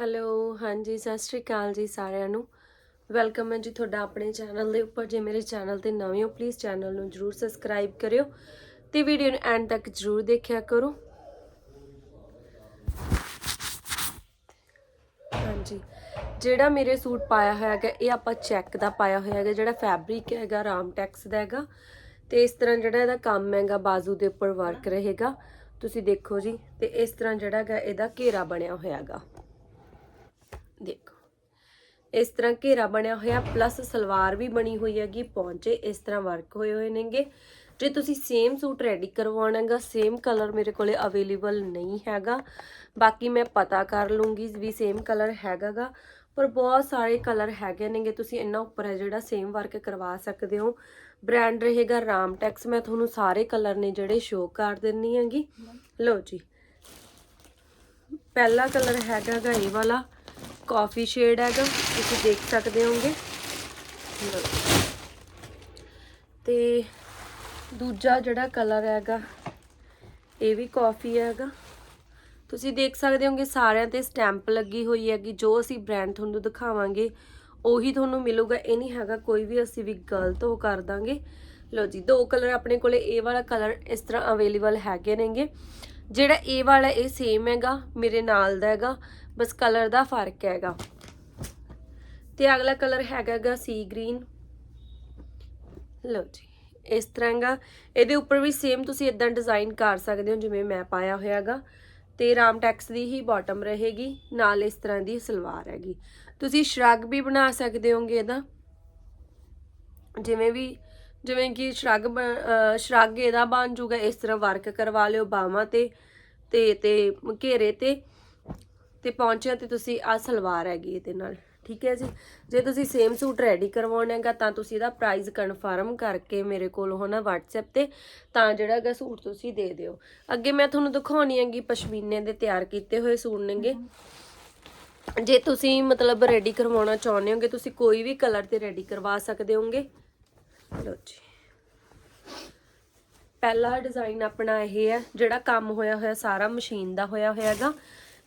Hello, ਹਾਂਜੀ, ਸਤਿ ਸ਼੍ਰੀ ਅਕਾਲ ਜੀ ਸਾਰਿਆਂ ਨੂੰ। ਵੈਲਕਮ ਹੈ ਜੀ ਤੁਹਾਡਾ ਆਪਣੇ ਚੈਨਲ ਦੇ ਉੱਪਰ। ਜੇ ਮੇਰੇ ਚੈਨਲ ਤੇ ਨਵੇਂ ਹੋ ਪਲੀਜ਼ ਚੈਨਲ ਨੂੰ ਜਰੂਰ ਸਬਸਕ੍ਰਾਈਬ ਕਰਿਓ ਤੇ ਵੀਡੀਓ ਨੂੰ ਐਂਡ ਤੱਕ ਜਰੂਰ ਦੇਖਿਆ ਕਰੋ। ਹਾਂਜੀ, ਜਿਹੜਾ ਮੇਰੇ ਸੂਟ ਪਾਇਆ ਹੋਇਆ ਹੈਗਾ, ਇਹ ਆਪਾਂ ਚੈੱਕ ਦਾ ਪਾਇਆ ਹੋਇਆ ਹੈਗਾ, ਜਿਹੜਾ ਫੈਬਰਿਕ ਹੈਗਾ ਰਾਮਟੈਕਸ ਦਾ ਹੈਗਾ। ਤੇ ਇਸ ਤਰ੍ਹਾਂ ਜਿਹੜਾ ਇਹਦਾ ਕੰਮ ਹੈਗਾ, ਬਾਜ਼ੂ ਦੇ ਉੱਪਰ ਵਰਕ ਰਹੇਗਾ। ਤੁਸੀਂ ਦੇਖੋ ਜੀ, ਤੇ ਇਸ ਤਰ੍ਹਾਂ ਜਿਹੜਾ ਹੈਗਾ, ਇਹਦਾ ਘੇਰਾ ਬਣਿਆ ਹੋਇਆ ਹੈਗਾ। ਦੇਖੋ। ਇਸ ਤਰ੍ਹਾਂ ਘੇਰਾ ਬਣਿਆ ਹੋਇਆ ਪਲੱਸ ਸਲਵਾਰ ਵੀ ਬਣੀ ਹੋਈ ਹੈਗੀ, ਪੌਂਚੇ ਇਸ ਤਰ੍ਹਾਂ ਵਰਕ ਹੋਏ ਹੋਏ ਨੇਗੇ। ਜੇ ਤੁਸੀਂ ਸੇਮ ਸੂਟ ਰੈਡੀ ਕਰਵਾਉਣਾਗਾ ਸੇਮ ਕਲਰ ਮੇਰੇ ਕੋਲੇ ਅਵੇਲੇਬਲ ਨਹੀਂ ਹੈਗਾ। ਬਾਕੀ ਮੈਂ ਪਤਾ ਕਰ ਲੂੰਗੀ ਵੀ ਸੇਮ ਕਲਰ ਹੈਗਾਗਾ, ਪਰ ਬਹੁਤ ਸਾਰੇ ਕਲਰ ਹੈਗੇ ਨੇਗੇ, ਤੁਸੀਂ ਇੰਨਾ ਉੱਪਰ ਹੈ ਜਿਹੜਾ ਸੇਮ ਵਰਕ ਕਰਵਾ ਸਕਦੇ ਹੋ। ਬ੍ਰਾਂਡ ਰਹੇਗਾ ਰਾਮਟੈਕਸ ਮੈਂ ਤੁਹਾਨੂੰ ਸਾਰੇ ਕਲਰ ਨੇ ਜਿਹੜੇ ਸ਼ੋਅ ਕਰ ਦਿੰਨੀ ਹੈਗੀ। ਲਓ ਜੀ। ਪਹਿਲਾ ਕਲਰ ਹੈਗਾਗਾ ਇਹ ਵਾਲਾ। ਕਾਫੀ ਸ਼ੇਡ ਹੈਗਾ, ਤੁਸੀਂ ਦੇਖ ਸਕਦੇ ਹੋਗੇ ਲਓ। ਤੇ ਦੂਜਾ ਜਿਹੜਾ ਕਲਰ ਹੈਗਾ, ਇਹ ਵੀ ਕਾਫੀ ਹੈਗਾ। ਤੁਸੀਂ ਦੇਖ ਸਕਦੇ ਹੋਗੇ ਸਾਰਿਆਂ ਤੇ ਸਟੈਂਪ ਲੱਗੀ ਹੋਈ ਹੈਗੀ, ਜੋ ਅਸੀਂ ਬ੍ਰਾਂਡ ਤੁਹਾਨੂੰ ਦਿਖਾਵਾਂਗੇ, ਉਹੀ ਤੁਹਾਨੂੰ ਮਿਲੂਗਾ। ਇਹ ਨਹੀਂ ਹੈਗਾ ਕੋਈ ਵੀ ਅਸੀਂ ਵੀ ਗਲਤ ਉਹ ਕਰ ਦਾਂਗੇ। ਲਓ ਜੀ, ਦੋ ਕਲਰ ਆਪਣੇ ਕੋਲੇ, ਇਹ ਵਾਲਾ ਕਲਰ ਇਸ ਤਰ੍ਹਾਂ ਅਵੇਲੇਬਲ ਹੈਗੇ ਨੇਗੇ। ਜਿਹੜਾ ਇਹ ਵਾਲਾ ਇਹ ਸੇਮ ਹੈਗਾ, ਮੇਰੇ ਨਾਲ ਦਾ ਹੈਗਾ। ਬਸ ਕਲਰ ਦਾ ਫ਼ਰਕ ਹੈਗਾ। ਤੇ ਅਗਲਾ ਕਲਰ ਹੈਗਾਗਾ ਸੀ ਗ੍ਰੀਨ ਲਓ ਜੀ, ਇਸ ਤਰ੍ਹਾਂ ਦਾ ਇਹਦੇ ਉੱਪਰ ਵੀ ਸੇਮ ਤੁਸੀਂ ਇਦਾਂ ਡਿਜ਼ਾਈਨ ਕਰ ਸਕਦੇ ਹੋ, ਜਿਵੇਂ ਮੈਂ ਪਾਇਆ ਹੋਇਆਗਾ ਤੇ ਰਾਮਟੈਕਸ ਦੀ ਹੀ ਬਾਟਮ ਰਹੇਗੀ, ਨਾਲ ਇਸ ਤਰ੍ਹਾਂ ਦੀ ਸਲਵਾਰ ਹੈਗੀ। ਤੁਸੀਂ ਸ਼ਰਗ ਵੀ ਬਣਾ ਸਕਦੇ ਹੋਗੇ ਇਹਦਾ। ਜਿਵੇਂ ਵੀ, ਜਿਵੇਂ ਕਿ ਸ਼ਰਗ ਸ਼ਰਗ ਇਹਦਾ ਬਣ ਜੂਗਾ, ਇਸ ਤਰ੍ਹਾਂ ਵਰਕ ਕਰਵਾ ਲਿਓ ਬਾਹਾਂ ਤੇ ਤੇ ਤੇ ਘੇਰੇ ਤੇ। ਤੇ ਪਹੁੰਚਿਆ ਤੇ ਤੁਸੀਂ ਆ ਸਲਵਾਰ ਹੈਗੀ ਇਹਦੇ ਨਾਲ, ਠੀਕ ਹੈ ਜੀ? ਜੇ ਤੁਸੀਂ ਸੇਮ ਸੂਟ ਰੈਡੀ ਕਰਵਾਉਣਾ ਹੈਗਾ ਤਾਂ ਤੁਸੀਂ ਇਹਦਾ ਪ੍ਰਾਈਸ ਕਨਫਰਮ ਕਰਕੇ ਮੇਰੇ ਕੋਲ ਹੋਣਾ WhatsApp ਤੇ, ਤਾਂ ਜਿਹੜਾ ਹੈਗਾ ਸੂਟ ਤੁਸੀਂ ਦੇ ਦਿਓ। ਅੱਗੇ ਮੈਂ ਤੁਹਾਨੂੰ ਦਿਖਾਉਣੀ ਹੈਗੀ ਪਸ਼ਮੀਨੇ ਦੇ ਤਿਆਰ ਕੀਤੇ ਹੋਏ ਸੂਟ ਨੇਗੇ। ਜੇ ਤੁਸੀਂ ਮਤਲਬ ਰੈਡੀ ਕਰਵਾਉਣਾ ਚਾਹੁੰਦੇ ਹੋਗੇ, ਤੁਸੀਂ ਕੋਈ ਵੀ ਕਲਰ ਤੇ ਰੈਡੀ ਕਰਵਾ ਸਕਦੇ ਹੋਗੇ। ਲਓ ਜੀ। ਪਹਿਲਾ ਡਿਜ਼ਾਈਨ ਆਪਣਾ ਇਹ ਹੈ, ਜਿਹੜਾ ਕੰਮ ਹੋਇਆ ਹੋਇਆ ਸਾਰਾ ਮਸ਼ੀਨ ਦਾ ਹੋਇਆ ਹੋਇਆ ਹੈਗਾ।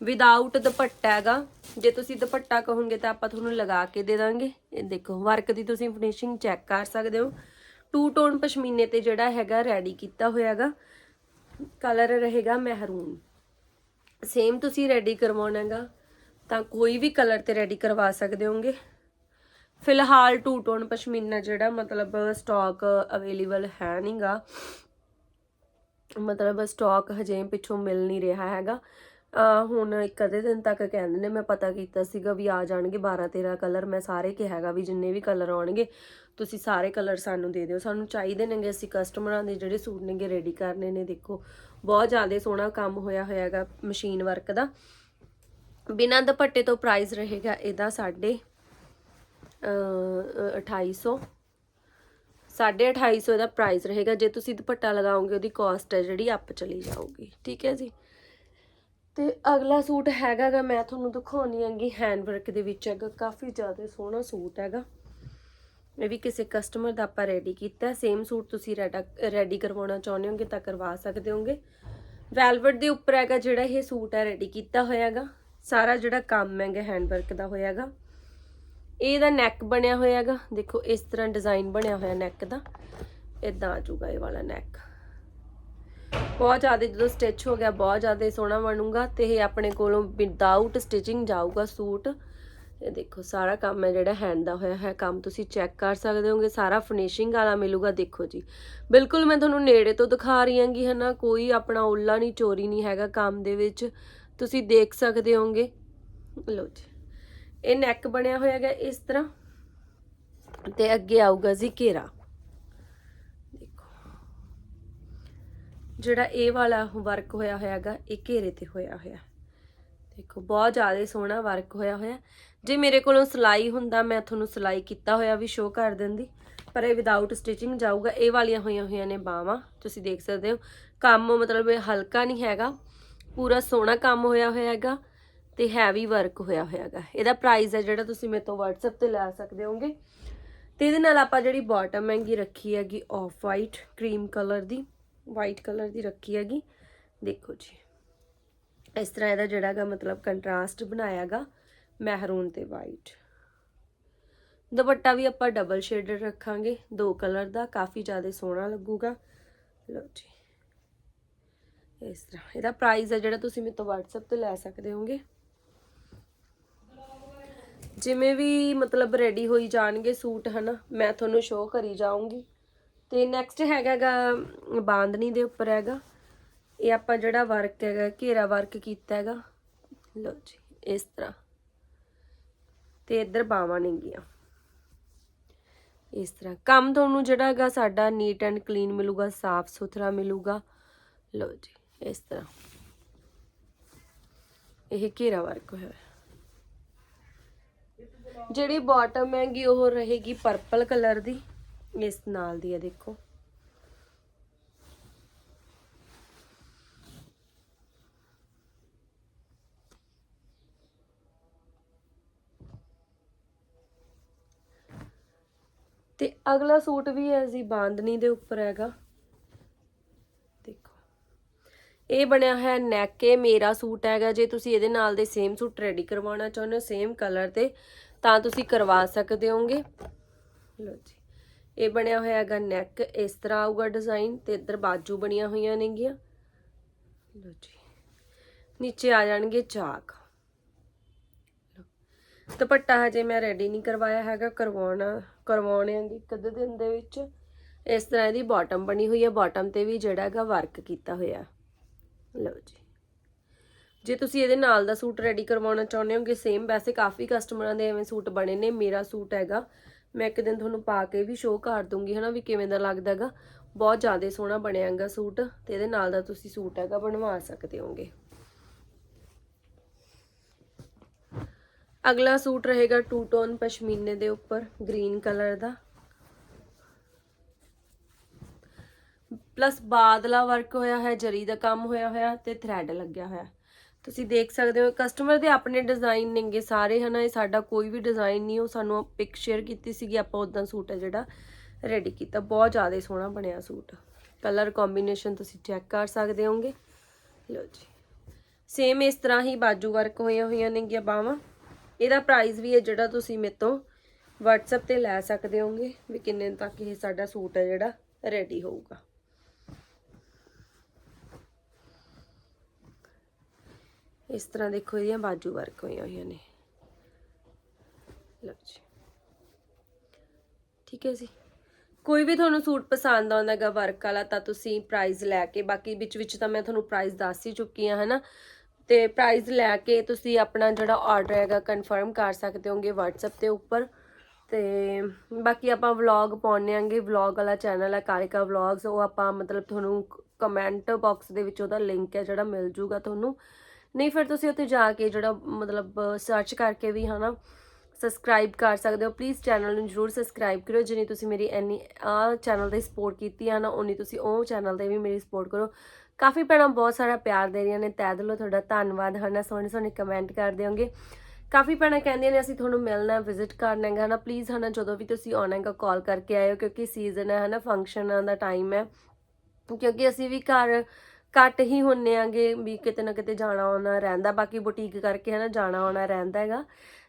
ਵਿਦਆਊਟ ਦੁਪੱਟਾ ਹੈਗਾ, ਜੇ ਤੁਸੀਂ ਦੁਪੱਟਾ ਕਹੋਗੇ ਤਾਂ ਆਪਾਂ ਤੁਹਾਨੂੰ ਲਗਾ ਕੇ ਦੇ ਦਾਂਗੇ। ਇਹ ਦੇਖੋ ਵਰਕ ਦੀ ਤੁਸੀਂ ਫਿਨਿਸ਼ਿੰਗ ਚੈੱਕ ਕਰ ਸਕਦੇ ਹੋ। ਟੂ ਟੋਨ ਪਸ਼ਮੀਨੇ ਤੇ ਜਿਹੜਾ ਹੈਗਾ ਰੈਡੀ ਕੀਤਾ ਹੋਇਆ ਹੈਗਾ। ਕਲਰ ਰਹੇਗਾ ਮਹਿਰੂਨ ਸੇਮ ਤੁਸੀਂ ਰੈਡੀ ਕਰਵਾਉਣਾ ਹੈਗਾ, ਤਾਂ ਕੋਈ ਵੀ ਕਲਰ ਤੇ ਰੈਡੀ ਕਰਵਾ ਸਕਦੇ ਹੋਗੇ। ਫਿਲਹਾਲ ਟੂ ਟੋਨ ਪਸ਼ਮੀਨਾ ਜਿਹੜਾ ਮਤਲਬ ਸਟਾਕ ਅਵੇਲੇਬਲ ਹੈ ਨਹੀਂਗਾ ਮਤਲਬ ਸਟਾਕ ਹਜੇ ਪਿੱਛੋਂ ਮਿਲ ਨਹੀਂ ਰਿਹਾ ਹੈਗਾ। ਹੁਣ ਇੱਕ ਅੱਧੇ ਦਿਨ ਤੱਕ ਕਹਿੰਦੇ ਨੇ, ਮੈਂ ਪਤਾ ਕੀਤਾ ਸੀਗਾ ਵੀ ਆ ਜਾਣਗੇ 12 13 ਕਲਰ ਮੈਂ ਸਾਰੇ ਕਿਹਾ ਹੈਗਾ ਵੀ ਜਿੰਨੇ ਵੀ ਕਲਰ ਆਉਣਗੇ, ਤੁਸੀਂ ਸਾਰੇ ਕਲਰ ਸਾਨੂੰ ਦੇ ਦਿਓ। ਸਾਨੂੰ ਚਾਹੀਦੇ ਨੇਗੇ ਅਸੀਂ ਕਸਟਮਰਾਂ ਦੇ ਜਿਹੜੇ ਸੂਟ ਨੇਗੇ ਰੈਡੀ ਕਰਨੇ ਨੇ। ਦੇਖੋ, ਬਹੁਤ ਜ਼ਿਆਦਾ ਸੋਹਣਾ ਕੰਮ ਹੋਇਆ ਹੋਇਆ ਹੈਗਾ ਮਸ਼ੀਨ ਵਰਕ ਦਾ। ਬਿਨਾਂ ਦੁਪੱਟੇ ਤੋਂ ਪ੍ਰਾਈਸ ਰਹੇਗਾ ਇਹਦਾ ਸਾਡੇ ਅ 2800 2850 ਦਾ ਪ੍ਰਾਈਸ ਰਹੇਗਾ। ਜੇ ਤੁਸੀਂ ਦੁਪੱਟਾ ਲਗਾਓਗੇ, ਉਹਦੀ ਕਾਸਟ ਹੈ ਜਿਹੜੀ ਅੱਪ ਚਲੀ ਜਾਊਗੀ। ਠੀਕ ਹੈ ਜੀ? ਤੇ ਅਗਲਾ ਸੂਟ ਹੈਗਾਗਾ, ਮੈਂ ਤੁਹਾਨੂੰ ਦਿਖਾਉਣੀ ਆਂਗੀ ਹੈਂਡ ਵਰਕ ਦੇ ਵਿੱਚ ਹੈਗਾ, ਕਾਫੀ ਜ਼ਿਆਦਾ ਸੋਹਣਾ ਸੂਟ ਹੈਗਾ। ਇਹ ਵੀ ਕਿਸੇ ਕਸਟਮਰ ਦਾ ਆਪਾਂ ਰੈਡੀ ਕੀਤਾ ਸੇਮ ਸੂਟ ਤੁਸੀਂ ਰੈਡੀ ਕਰਵਾਉਣਾ ਚਾਹੁੰਦੇ ਹੋਗੇ ਤਾਂ ਕਰਵਾ ਸਕਦੇ ਹੋਗੇ। ਵੈਲਵਟ ਦੇ ਉੱਪਰ ਹੈਗਾ ਜਿਹੜਾ ਇਹ ਸੂਟ ਹੈ ਰੈਡੀ ਕੀਤਾ ਹੋਇਆ ਹੋਇਆਗਾ ਸਾਰਾ ਜਿਹੜਾ ਕੰਮ ਹੈਗਾ ਹੈਂਡ ਵਰਕ ਦਾ ਹੋਇਆਗਾ ਇਹਦਾ ਨੈਕ ਬਣਿਆ ਹੋਇਆ ਹੈਗਾ, ਦੇਖੋ ਇਸ ਤਰ੍ਹਾਂ ਡਿਜ਼ਾਈਨ ਬਣਿਆ ਹੋਇਆ ਨੈਕ ਦਾ। ਇਦਾਂ ਆ ਜਾਊਗਾ ਇਹ ਵਾਲਾ ਨੈਕ ਬਹੁਤ ਜ਼ਿਆਦਾ ਜਦੋਂ ਸਟਿਚ ਹੋ ਗਿਆ, ਬਹੁਤ ਜ਼ਿਆਦਾ ਸੋਹਣਾ ਬਣੂਗਾ ਤੇ ਇਹ ਆਪਣੇ ਕੋਲੋਂ ਵਿਦਆਊਟ ਸਟਿਚਿੰਗ ਜਾਊਗਾ ਸੂਟ। ਇਹ ਦੇਖੋ, ਸਾਰਾ ਕੰਮ ਹੈ ਜਿਹੜਾ ਹੈਂਡ ਦਾ ਹੋਇਆ ਹੈ। ਕੰਮ ਤੁਸੀਂ ਚੈੱਕ ਕਰ ਸਕਦੇ ਹੋਗੇ, ਸਾਰਾ ਫਿਨਿਸ਼ਿੰਗ ਵਾਲਾ ਮਿਲੂਗਾ। ਦੇਖੋ ਜੀ, ਬਿਲਕੁਲ ਮੈਂ ਤੁਹਾਨੂੰ ਨੇੜੇ ਤੋਂ ਦਿਖਾ ਰਹੀ ਹਾਂਗੀ ਹਨਾ ਕੋਈ ਆਪਣਾ ਓਲਾ ਨਹੀਂ, ਚੋਰੀ ਨਹੀਂ ਹੈਗਾ ਕੰਮ ਦੇ ਵਿੱਚ। ਤੁਸੀਂ ਦੇਖ ਸਕਦੇ ਹੋਗੇ। ਲਓ ਜੀ, ਇਹ ਨੈਕ ਬਣਿਆ ਹੋਇਆ ਹੈਗਾ ਇਸ ਤਰ੍ਹਾਂ। ਤੇ ਅੱਗੇ ਆਊਗਾ ਜੀ ਘੇਰਾ ਦੇਖੋ ਜਿਹੜਾ ਇਹ ਵਾਲਾ ਵਰਕ ਹੋਇਆ ਹੋਇਆ ਹੈਗਾ, ਇਹ ਘੇਰੇ ਤੇ ਹੋਇਆ ਹੋਇਆ। ਦੇਖੋ, ਬਹੁਤ ਜ਼ਿਆਦਾ ਸੋਹਣਾ ਵਰਕ ਹੋਇਆ ਹੋਇਆ। ਜੇ ਮੇਰੇ ਕੋਲੋਂ ਸਿਲਾਈ ਹੁੰਦਾ, ਮੈਂ ਤੁਹਾਨੂੰ ਸਿਲਾਈ ਕੀਤਾ ਹੋਇਆ ਵੀ ਸ਼ੋਅ ਕਰ ਦਿੰਦੀ, ਪਰ ਇਹ ਵਿਦਆਊਟ ਸਟਿਚਿੰਗ ਜਾਊਗਾ। ਇਹ ਵਾਲੀਆਂ ਹੋਈਆਂ ਹੋਈਆਂ ਨੇ ਬਾਹਾਂ, ਤੁਸੀਂ ਦੇਖ ਸਕਦੇ ਹੋ। ਕੰਮ ਮਤਲਬ ਇਹ ਹਲਕਾ ਨਹੀਂ ਹੈਗਾ, ਪੂਰਾ ਸੋਹਣਾ ਕੰਮ ਹੋਇਆ ਹੋਇਆ ਹੈਗਾ ਤੇ ਹੈਵੀ ਵਰਕ ਹੋਇਆ ਹੋਇਆ ਹੈਗਾ। ਇਹਦਾ ਪ੍ਰਾਈਸ ਹੈ ਜਿਹੜਾ ਤੁਸੀਂ ਮੇਰੇ ਤੋਂ WhatsApp ਤੇ ਲੈ ਸਕਦੇ ਹੋਗੇ ਤੇ ਇਹਦੇ ਨਾਲ ਆਪਾਂ ਜਿਹੜੀ ਬਾਟਮ ਹੈਗੀ ਰੱਖੀ ਹੈਗੀ ਆਫ ਵਾਈਟ ਕਰੀਮ ਕਲਰ ਦੀ ਵਾਈਟ ਕਲਰ ਦੀ ਰੱਖੀ ਹੈਗੀ। ਦੇਖੋ ਜੀ। ਇਸ ਤਰ੍ਹਾਂ ਇਹਦਾ ਜਿਹੜਾਗਾ ਮਤਲਬ ਕੰਟਰਾਸਟ ਬਣਾਇਆਗਾ ਮਹਿਰੂਨ ਤੇ ਵਾਈਟ ਦੁਪੱਟਾ ਵੀ ਆਪਾਂ ਡਬਲ ਸ਼ੇਡਡ ਰੱਖਾਂਗੇ। ਦੋ ਕਲਰ ਦਾ, ਕਾਫੀ ਜ਼ਿਆਦਾ ਸੋਹਣਾ ਲੱਗੂਗਾ। ਲਓ ਜੀ। ਇਸ ਤਰ੍ਹਾਂ। ਇਹਦਾ ਪ੍ਰਾਈਸ ਹੈ ਜਿਹੜਾ ਤੁਸੀਂ ਮੇਰੇ ਤੋਂ WhatsApp ਤੇ ਲੈ ਸਕਦੇ ਹੋਗੇ। ਜਿਵੇਂ ਵੀ ਮਤਲਬ ਰੈਡੀ ਹੋਈ ਜਾਣਗੇ ਸੂਟ, ਹਨਾ, ਮੈਂ ਤੁਹਾਨੂੰ ਸ਼ੋਅ ਕਰੀ ਜਾਊਂਗੀ। ਤੇ ਨੈਕਸਟ ਹੈਗਾਗਾ ਬਾਂਦਨੀ ਦੇ ਉੱਪਰ ਹੈਗਾ। ਇਹ ਆਪਾਂ ਜਿਹੜਾ ਵਰਕ ਹੈਗਾ, ਘੇਰਾ ਵਰਕ ਕੀਤਾ ਹੈਗਾ। ਲਓ ਜੀ, ਇਸ ਤਰ੍ਹਾਂ। ਤੇ ਇੱਧਰ ਬਾਵਾਂ ਨੇਗੀਆਂ। ਇਸ ਤਰ੍ਹਾਂ। ਕੰਮ ਤੁਹਾਨੂੰ ਜਿਹੜਾ ਹੈਗਾ, ਸਾਡਾ ਨੀਟ ਐਂਡ ਕਲੀਨ ਮਿਲੂਗਾ, ਸਾਫ਼ ਸੁਥਰਾ ਮਿਲੂਗਾ। ਲਓ ਜੀ, ਇਸ ਤਰ੍ਹਾਂ। ਇਹ ਘੇਰਾ ਵਰਕ ਹੋਇਆ ਜਿਹੜੀ ਬਾਟਮ ਹੈਗੀ, ਉਹ ਰਹੇਗੀ ਪਰਪਲ ਕਲਰ ਦੀ। ਇਸ ਨਾਲ ਦੀ ਹੈ ਦੇਖੋ। ਤੇ ਅਗਲਾ ਸੂਟ ਵੀ ਹੈ ਜੀ ਬਾਂਦਨੀ ਦੇ ਉੱਪਰ ਹੈਗਾ। ਦੇਖੋ। ਇਹ ਬਣਿਆ ਹੈ ਨੈਕ ਇਹ ਮੇਰਾ ਸੂਟ ਹੈਗਾ। ਜੇ ਤੁਸੀਂ ਇਹਦੇ ਨਾਲ ਦੇ ਸੇਮ ਸੂਟ ਰੈਡੀ ਕਰਵਾਉਣਾ ਚਾਹੁੰਦੇ ਹੋ ਸੇਮ ਕਲਰ ਤੇ ਤਾਂ ਤੁਸੀਂ ਕਰਵਾ ਸਕਦੇ ਹੋਗੇ। ਲਓ ਜੀ। ਇਹ ਬਣਿਆ ਹੋਇਆ ਹੈਗਾ ਨੈਕ ਇਸ ਤਰ੍ਹਾਂ ਆਊਗਾ ਡਿਜ਼ਾਈਨ ਤੇ ਇੱਧਰ ਬਾਜੂ ਬਣੀਆਂ ਹੋਈਆਂ ਨੇਗੀਆਂ। ਲਓ ਜੀ, ਨੀਚੇ ਆ ਜਾਣਗੇ ਚਾਕ। ਦੁਪੱਟਾ ਹਜੇ ਮੈਂ ਰੈਡੀ ਨਹੀਂ ਕਰਵਾਇਆ ਹੈਗਾ, ਕਰਵਾਉਣਾ, ਕਰਵਾਉਣੇ ਆਂਗੀ ਇੱਕ ਅੱਧੇ ਦਿਨ ਦੇ ਵਿੱਚ। ਇਸ ਤਰ੍ਹਾਂ ਇਹਦੀ ਬਾਟਮ ਬਣੀ ਹੋਈ ਹੈ ਬਾਟਮ ਤੇ ਵੀ ਜਿਹੜਾ ਹੈਗਾ ਵਰਕ ਕੀਤਾ ਹੋਇਆ। ਲਓ ਜੀ, ਜੇ ਤੁਸੀਂ ਇਹਦੇ ਨਾਲ ਦਾ ਸੂਟ ਰੈਡੀ ਕਰਵਾਉਣਾ ਚਾਹੁੰਦੇ ਹੋਗੇ ਸੇਮ ਵੈਸੇ ਕਾਫੀ ਕਸਟਮਰਾਂ ਦੇ ਐਵੇਂ ਸੂਟ ਬਣੇ ਨੇ, ਮੇਰਾ ਸੂਟ ਹੈਗਾ। ਮੈਂ ਇੱਕ ਦਿਨ ਤੁਹਾਨੂੰ ਪਾ ਕੇ ਵੀ ਸ਼ੋਅ ਕਰ ਦੂੰਗੀ, ਹਨਾ, ਵੀ ਕਿਵੇਂ ਦਾ ਲੱਗਦਾ ਹੈਗਾ। ਬਹੁਤ ਜ਼ਿਆਦਾ ਸੋਹਣਾ ਬਣਿਆ ਸੂਟ, ਤੇ ਇਹਦੇ ਨਾਲ ਦਾ ਤੁਸੀਂ ਸੂਟ ਹੈਗਾ ਬਣਵਾ ਸਕਦੇ ਹੋਗੇ। ਅਗਲਾ ਸੂਟ ਰਹੇਗਾ ਟੂ ਟੋਨ ਪਸ਼ਮੀਨੇ ਦੇ ਉੱਪਰ ਗ੍ਰੀਨ ਕਲਰ ਦਾ। ਪਲੱਸ ਬਾਦਲਾ ਵਰਕ ਹੋਇਆ ਹੈ, ਜਰੀ ਦਾ ਕੰਮ ਹੋਇਆ ਹੋਇਆ, ਤੇ ਥ੍ਰੈਡ ਲੱਗਿਆ ਹੋਇਆ। ਤੁਸੀਂ ਦੇਖ ਸਕਦੇ ਹੋ ਕਸਟਮਰ ਦੇ ਆਪਣੇ ਡਿਜ਼ਾਈਨ ਨੇਗੇ ਸਾਰੇ, ਹਨਾ, ਇਹ ਸਾਡਾ ਕੋਈ ਵੀ ਡਿਜ਼ਾਈਨ ਨਹੀਂ, ਉਹ ਸਾਨੂੰ ਪਿਕ ਸ਼ੇਅਰ ਕੀਤੀ ਸੀਗੀ, ਆਪਾਂ ਉਦਾਂ ਸੂਟ ਹੈ ਜਿਹੜਾ ਰੈਡੀ ਕੀਤਾ, ਬਹੁਤ ਜ਼ਿਆਦਾ ਸੋਹਣਾ ਬਣਿਆ ਸੂਟ। ਕਲਰ ਕੰਬੀਨੇਸ਼ਨ ਤੁਸੀਂ ਚੈੱਕ ਕਰ ਸਕਦੇ ਹੋਗੇ। ਲਓ ਜੀ। ਸੇਮ ਇਸ ਤਰ੍ਹਾਂ ਹੀ ਬਾਜੂ ਵਰਕ ਹੋਈਆਂ ਹੋਈਆਂ ਨੇਗੀਆਂ ਬਾਹਾਂ। ਇਹਦਾ ਪ੍ਰਾਈਸ ਵੀ ਹੈ ਜਿਹੜਾ ਤੁਸੀਂ ਮੇਰੇ ਤੋਂ WhatsApp ਤੇ ਲੈ ਸਕਦੇ ਹੋਗੇ ਵੀ ਕਿੰਨੇ ਤੱਕ ਇਹ ਸਾਡਾ ਸੂਟ ਹੈ ਜਿਹੜਾ ਰੈਡੀ ਹੋਊਗਾ। ਇਸ ਤਰ੍ਹਾਂ ਦੇਖੋ ਇਹਦੀਆਂ ਬਾਜੂ ਵਰਕ ਹੋਈਆਂ ਹੋਈਆਂ ਨੇ। ਲਓ ਜੀ। ਠੀਕ ਹੈ ਜੀ। ਕੋਈ ਵੀ ਤੁਹਾਨੂੰ ਸੂਟ ਪਸੰਦ ਆਉਂਦਾ ਹੈਗਾ ਵਰਕ ਵਾਲਾ ਤਾਂ ਤੁਸੀਂ ਪ੍ਰਾਈਸ ਲੈ ਕੇ, ਬਾਕੀ ਵਿੱਚ ਵਿੱਚ ਤਾਂ ਮੈਂ ਤੁਹਾਨੂੰ ਪ੍ਰਾਈਸ ਦੱਸ ਹੀ ਚੁੱਕੀ ਹਾਂ, ਹਨਾ? ਤੇ ਪ੍ਰਾਈਸ ਲੈ ਕੇ ਤੁਸੀਂ ਆਪਣਾ ਜਿਹੜਾ ਆਰਡਰ ਹੈਗਾ ਕਨਫਰਮ ਕਰ ਸਕਦੇ ਹੋਗੇ WhatsApp ਤੇ ਉੱਪਰ। ਤੇ ਬਾਕੀ ਆਪਾਂ ਵਲੌਗ ਪਾਉਣੇ ਆਂਗੇ ਵਲੌਗ ਵਾਲਾ ਚੈਨਲ ਹੈ ਕਾਰਿਕਾ ਵਲੌਗਸ ਉਹ ਆਪਾਂ ਮਤਲਬ ਤੁਹਾਨੂੰ ਕਮੈਂਟ ਬਾਕਸ ਦੇ ਵਿੱਚ ਉਹਦਾ ਲਿੰਕ ਹੈ ਜਿਹੜਾ ਮਿਲ ਜੂਗਾ ਤੁਹਾਨੂੰ। ਨਹੀਂ, ਫਿਰ ਤੁਸੀਂ ਉੱਥੇ ਜਾ ਕੇ ਜਿਹੜਾ ਮਤਲਬ ਸਰਚ ਕਰਕੇ ਵੀ ਹਨਾ ਸਬਸਕ੍ਰਾਈਬ ਕਰ ਸਕਦੇ ਹੋ। ਪਲੀਜ਼ ਚੈਨਲ ਨੂੰ ਜਰੂਰ ਸਬਸਕ੍ਰਾਈਬ ਕਰਿਓ, ਜਿੰਨੀ ਤੁਸੀਂ ਮੇਰੀ ਐਨੀ ਆ ਚੈਨਲ ਤੇ ਸਪੋਰਟ ਕੀਤੀ ਆ ਨਾ ਉਨੀ ਤੁਸੀਂ ਉਹ ਚੈਨਲ ਤੇ ਵੀ ਮੇਰੀ ਸਪੋਰਟ ਕਰੋ। ਕਾਫੀ ਭੈਣਾਂ ਬਹੁਤ ਸਾਰਾ ਪਿਆਰ ਦੇ ਰਹੀਆਂ ਨੇ, ਤਹਿ ਦਿਲੋਂ ਤੁਹਾਡਾ ਧੰਨਵਾਦ ਹਨਾ ਸੋਹਣੇ ਸੋਹਣੇ ਕਮੈਂਟ ਕਰਦੇ ਹੋਗੇ ਕਾਫੀ ਭੈਣਾਂ ਕਹਿੰਦੀਆਂ ਨੇ, ਅਸੀਂ ਤੁਹਾਨੂੰ ਮਿਲਣਾ ਵਿਜ਼ਿਟ ਕਰਨਾ ਹੈਗਾ ਨਾ ਪਲੀਜ਼ ਹਨਾ, ਜਦੋਂ ਵੀ ਤੁਸੀਂ ਆਉਣਾ ਹੈਗਾ ਕਾਲ ਕਰਕੇ ਆਇਓ, ਕਿਉਂਕਿ ਸੀਜ਼ਨ ਹੈ ਹਨਾ ਫੰਕਸ਼ਨਾਂ ਦਾ ਟਾਈਮ ਹੈ। ਕਿਉਂਕਿ ਅਸੀਂ ਵੀ ਘਰ ਘੱਟ ਹੀ ਹੁੰਨੇ ਆਗੇ ਵੀ ਕਿਤੇ ਨਾ ਕਿਤੇ ਜਾਣਾ ਆਉਣਾ ਰਹਿੰਦਾ, ਬਾਕੀ ਬੁਟੀਕ ਕਰਕੇ ਹੈ ਨਾ ਜਾਣਾ ਆਉਣਾ ਰਹਿੰਦਾ ਹੈਗਾ।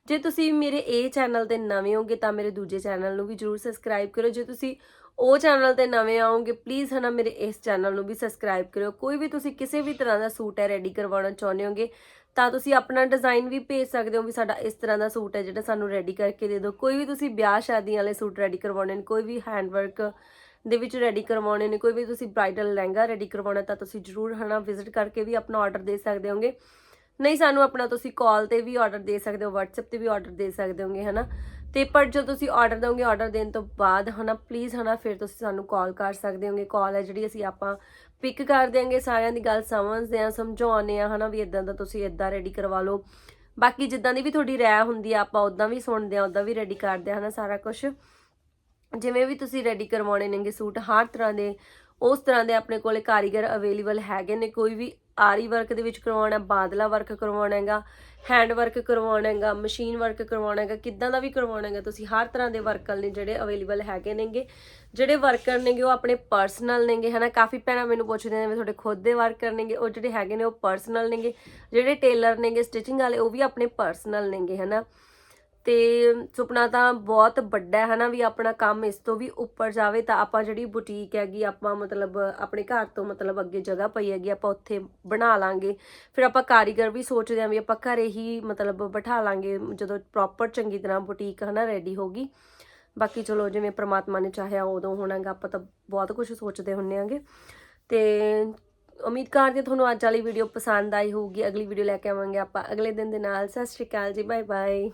ਜੇ ਤੁਸੀਂ ਮੇਰੇ ਇਹ ਚੈਨਲ ਤੇ ਨਵੇਂ ਹੋਗੇ ਤਾਂ ਮੇਰੇ ਦੂਜੇ ਚੈਨਲ ਨੂੰ ਵੀ ਜਰੂਰ ਸਬਸਕ੍ਰਾਈਬ ਕਰੋ ਜੇ ਤੁਸੀਂ ਉਹ ਚੈਨਲ ਤੇ ਨਵੇਂ ਆਉਂਗੇ ਪਲੀਜ਼ ਹਨਾ ਮੇਰੇ ਇਸ ਚੈਨਲ ਨੂੰ ਵੀ ਸਬਸਕ੍ਰਾਈਬ ਕਰਿਓ। ਕੋਈ ਵੀ ਤੁਸੀਂ ਕਿਸੇ ਵੀ ਤਰ੍ਹਾਂ ਦਾ ਸੂਟ ਹੈ ਰੈਡੀ ਕਰਵਾਉਣਾ ਚਾਹੁੰਦੇ ਹੋਗੇ, ਤਾਂ ਤੁਸੀਂ ਆਪਣਾ ਡਿਜ਼ਾਈਨ ਵੀ ਭੇਜ ਸਕਦੇ ਹੋ ਵੀ ਸਾਡਾ ਇਸ ਤਰ੍ਹਾਂ ਦਾ ਸੂਟ ਹੈ ਜਿਹੜਾ ਸਾਨੂੰ ਰੈਡੀ ਕਰਕੇ ਦੇ ਦਿਓ। ਕੋਈ ਵੀ ਤੁਸੀਂ ਵਿਆਹ ਸ਼ਾਦੀਆਂ ਵਾਲੇ ਸੂਟ ਰੈਡੀ ਕਰਵਾਉਣੇ ਨੇ, ਕੋਈ ਵੀ ਹੈਂਡਵਰਕ ਦੇ ਵਿੱਚ ਰੈਡੀ ਕਰਵਾਉਣੇ ਨੇ, ਕੋਈ ਵੀ ਤੁਸੀਂ ਬ੍ਰਾਈਡਲ ਲਹਿੰਗਾ ਰੈਡੀ ਕਰਵਾਉਣਾ ਤਾਂ ਤੁਸੀਂ ਜਰੂਰ ਹਨਾ ਵਿਜ਼ਿਟ ਕਰਕੇ ਵੀ ਆਪਣਾ ਆਰਡਰ ਦੇ ਸਕਦੇ ਹੋਗੇ। ਨਹੀਂ ਸਾਨੂੰ ਆਪਣਾ ਤੁਸੀਂ ਕਾਲ ਤੇ ਵੀ ਆਰਡਰ ਦੇ ਸਕਦੇ ਹੋ, WhatsApp ਤੇ ਵੀ ਆਰਡਰ ਦੇ ਸਕਦੇ ਹੋਗੇ ਹਨਾ। ਤੇ ਪਰ ਜੋ ਤੁਸੀਂ ਆਰਡਰ ਦੋਗੇ ਆਰਡਰ ਦੇਣ ਤੋਂ ਬਾਅਦ ਹਨਾ ਪਲੀਜ਼ ਹਨਾ, ਫਿਰ ਤੁਸੀਂ ਸਾਨੂੰ ਕਾਲ ਕਰ ਸਕਦੇ ਹੋਗੇ। ਕਾਲ ਹੈ ਜਿਹੜੀ ਅਸੀਂ ਆਪਾਂ ਪਿਕ ਕਰ ਦਿਆਂਗੇ, ਸਾਰਿਆਂ ਦੀ ਗੱਲ ਸਮਝਦੇ ਆ ਸਮਝਾਉਂਦੇ ਆ ਹਨਾ ਵੀ ਇਦਾਂ ਦਾ ਤੁਸੀਂ ਇਦਾਂ ਰੈਡੀ ਕਰਵਾ ਲਓ। ਬਾਕੀ ਜਿੱਦਾਂ ਦੀ ਵੀ ਤੁਹਾਡੀ ਰਾਇ ਹੁੰਦੀ ਆ, ਆਪਾਂ ਉਦਾਂ ਵੀ ਸੁਣਦੇ ਆ ਉਦਾਂ ਵੀ ਰੈਡੀ ਕਰਦੇ ਆ ਹਨਾ ਸਾਰਾ ਕੁਝ ਜਿਵੇਂ ਵੀ ਤੁਸੀਂ ਰੈਡੀ ਕਰਵਾਉਣੇ ਨੇਗੇ ਸੂਟ, ਹਰ ਤਰ੍ਹਾਂ ਦੇ, ਉਸ ਤਰ੍ਹਾਂ ਦੇ ਆਪਣੇ ਕੋਲੇ ਕਾਰੀਗਰ ਅਵੇਲੇਬਲ ਹੈਗੇ ਨੇ। ਕੋਈ ਵੀ ਆਰੀ ਵਰਕ ਦੇ ਵਿੱਚ ਕਰਵਾਉਣਾ, ਬਾਦਲਾ ਵਰਕ ਕਰਵਾਉਣਾ ਹੈਗਾ ਹੈਂਡ ਵਰਕ ਕਰਵਾਉਣਾ ਹੈਗਾ ਮਸ਼ੀਨ ਵਰਕ ਕਰਵਾਉਣਾ ਹੈਗਾ, ਕਿੱਦਾਂ ਦਾ ਵੀ ਕਰਵਾਉਣਾ ਹੈਗਾ, ਤੁਸੀਂ ਹਰ ਤਰ੍ਹਾਂ ਦੇ ਵਰਕਰ ਨੇ ਜਿਹੜੇ ਅਵੇਲੇਬਲ ਹੈਗੇ ਨੇਗੇ। ਜਿਹੜੇ ਵਰਕਰ ਨੇਗੇ ਉਹ ਆਪਣੇ ਪਰਸਨਲ ਨੇਗੇ, ਹਨਾ? ਕਾਫੀ ਭੈਣਾਂ ਮੈਨੂੰ ਪੁੱਛਦੇ ਨੇ ਵੀ ਤੁਹਾਡੇ ਖੁਦ ਦੇ ਵਰਕਰ ਨੇਗੇ, ਉਹ ਜਿਹੜੇ ਹੈਗੇ ਨੇ ਉਹ ਪਰਸਨਲ ਨੇਗੇ। ਜਿਹੜੇ ਟੇਲਰ ਨੇਗੇ ਸਟਿਚਿੰਗ ਵਾਲੇ, ਉਹ ਵੀ ਆਪਣੇ ਪਰਸਨਲ ਨੇਗੇ, ਹਨਾ? ਤੇ ਸੁਪਨਾ ਤਾਂ ਬਹੁਤ ਵੱਡਾ ਹੈ ਨਾ ਵੀ ਆਪਣਾ ਕੰਮ ਇਸ ਤੋਂ ਵੀ ਉੱਪਰ ਜਾਵੇ ਤਾਂ ਆਪਾਂ ਜਿਹੜੀ ਬੁਟੀਕ ਹੈਗੀ, ਆਪਾਂ ਮਤਲਬ ਆਪਣੇ ਘਰ ਤੋਂ ਮਤਲਬ ਅੱਗੇ ਜਗ੍ਹਾ ਪਈ ਹੈਗੀ, ਆਪਾਂ ਉੱਥੇ ਬਣਾ ਲਾਂਗੇ। ਫਿਰ ਆਪਾਂ ਕਾਰੀਗਰ ਵੀ ਸੋਚਦੇ ਆਂ ਵੀ ਆਪਾਂ ਘਰੇ ਹੀ ਮਤਲਬ ਬਿਠਾ ਲਾਂਗੇ, ਜਦੋਂ ਪ੍ਰੋਪਰ ਚੰਗੀ ਤਰ੍ਹਾਂ ਬੁਟੀਕ ਹਨਾ ਰੈਡੀ ਹੋਗੀ ਬਾਕੀ ਚਲੋ ਜਿਵੇਂ ਪ੍ਰਮਾਤਮਾ ਨੇ ਚਾਹਿਆ ਉਦੋਂ ਹੋਣਾਗਾ, ਆਪਾਂ ਤਾਂ ਬਹੁਤ ਕੁਝ ਸੋਚਦੇ ਹੁੰਨੇ ਆਂਗੇ। ਤੇ ਉਮੀਦ ਕਰਦੇ ਤੁਹਾਨੂੰ ਅੱਜ ਵਾਲੀ ਵੀਡੀਓ ਪਸੰਦ ਆਈ ਹੋਊਗੀ। ਅਗਲੀ ਵੀਡੀਓ ਲੈ ਕੇ ਆਵਾਂਗੇ ਆਪਾਂ। ਅਗਲੇ ਦਿਨ ਦੇ ਨਾਲ ਸਤਿ ਸ਼੍ਰੀ ਅਕਾਲ ਜੀ ਬਾਏ ਬਾਏ